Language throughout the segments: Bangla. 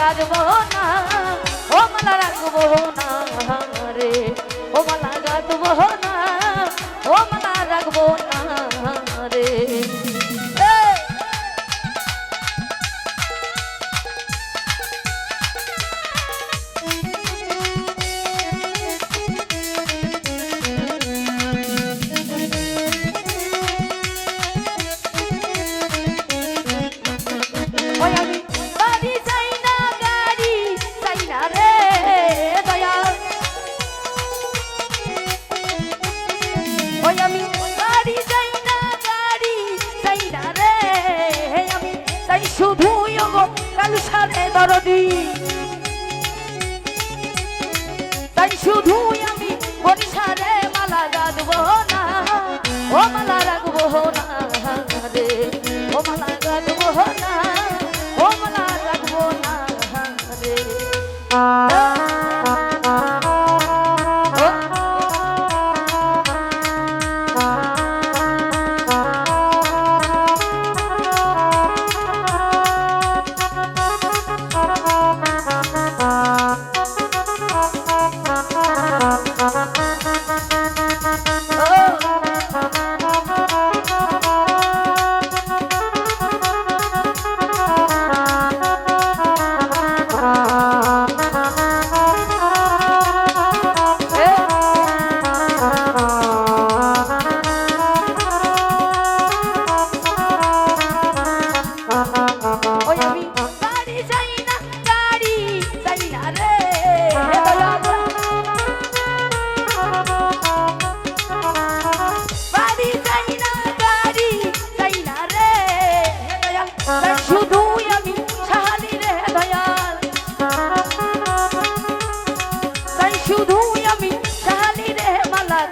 রাখব না। ও মালা রাখব না। রে ও মালা Daddy.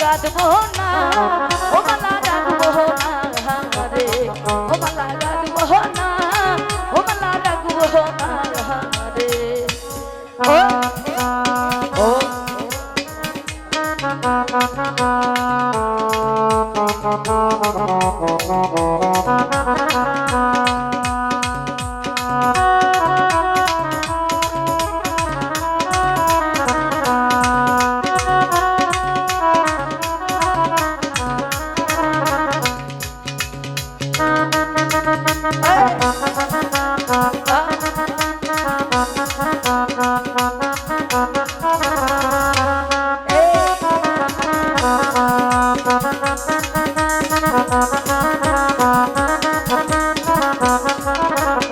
গাঁদবো না।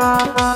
Música